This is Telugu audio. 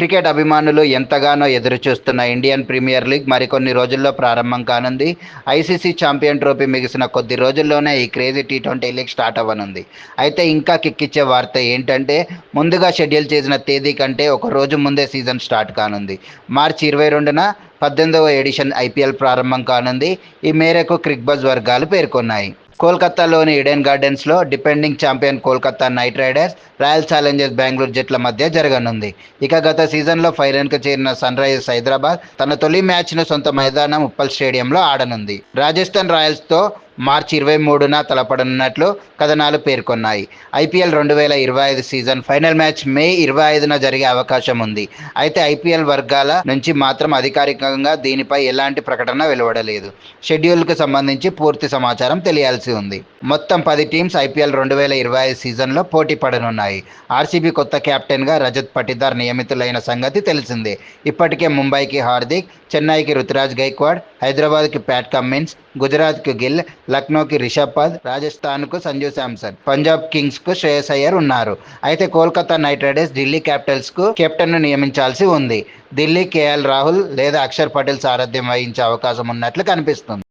క్రికెట్ అభిమానులు ఎంతగానో ఎదురుచూస్తున్న ఇండియన్ ప్రీమియర్ లీగ్ మరికొన్ని రోజుల్లో ప్రారంభం కానుంది. ఐసీసీ ఛాంపియన్ ట్రోఫీ మిగిసిన కొద్ది రోజుల్లోనే ఈ crazy T twenty league start అవ్వనుంది. అయితే ఇంకా కిక్కిచ్చే వార్త ఏంటంటే ముందుగా షెడ్యూల్ చేసిన తేదీ కంటే ఒక రోజు ముందే సీజన్ స్టార్ట్ కానుంది. మార్చి ఇరవై రెండున పద్దెనిమిదవ ఎడిషన్ ఐపీఎల్ ప్రారంభం కానుంది. ఈ మేరకు క్రిక్ బజ్ వర్గాలు పేర్కొన్నాయి. కోల్కతాలోని ఇడెన్ గార్డెన్స్లో defending champion Kolkata knight riders royal challengers Bengaluru జట్ల మధ్య జరగనుంది. ఇక గత సీజన్లో ఫైనల్కు చేరిన సన్ రైజర్స్ హైదరాబాద్ తన తొలి మ్యాచ్ను సొంత మైదానం ఉప్పల్ స్టేడియంలో ఆడనుంది. రాజస్థాన్ రాయల్స్తో మార్చి ఇరవై మూడున తలపడనున్నట్లు కథనాలు పేర్కొన్నాయి. ఐపీఎల్ రెండు వేల ఇరవై ఐదు సీజన్ ఫైనల్ మ్యాచ్ మే ఇరవై ఐదున జరిగే అవకాశం ఉంది. అయితే ఐపీఎల్ వర్గాల నుంచి మాత్రం అధికారికంగా దీనిపై ఎలాంటి ప్రకటన వెలువడలేదు. షెడ్యూల్కు సంబంధించి పూర్తి సమాచారం తెలియాల్సి ఉంది. మొత్తం పది టీమ్స్ ఐపీఎల్ రెండు వేల ఇరవై ఐదు సీజన్లో పోటీ పడనున్నాయి. ఆర్సీబీ కొత్త కెప్టెన్గా రజత్ పటిదార్ నియమితులైన సంగతి తెలిసిందే. ఇప్పటికే ముంబైకి హార్దిక్ చెన్నైకి రుతురాజ్ గైక్వాడ్ హైదరాబాద్కి ప్యాట్ కమ్మిన్స్ గుజరాత్కు గిల్ లక్నోకి రిషబ్ పంత్ రాజస్థాన్కు సంజు శాంసన్ పంజాబ్ కింగ్స్కు శ్రేయస్ అయ్యర్ ఉన్నారు. అయితే కోల్కతా నైట్ రైడర్స్ ఢిల్లీ క్యాపిటల్స్కు కెప్టెన్ను నియమించాల్సి ఉంది. ఢిల్లీ కేఎల్ రాహుల్ లేదా అక్షర్ పటేల్ సారథ్యం వహించే అవకాశం ఉన్నట్లు కనిపిస్తుంది.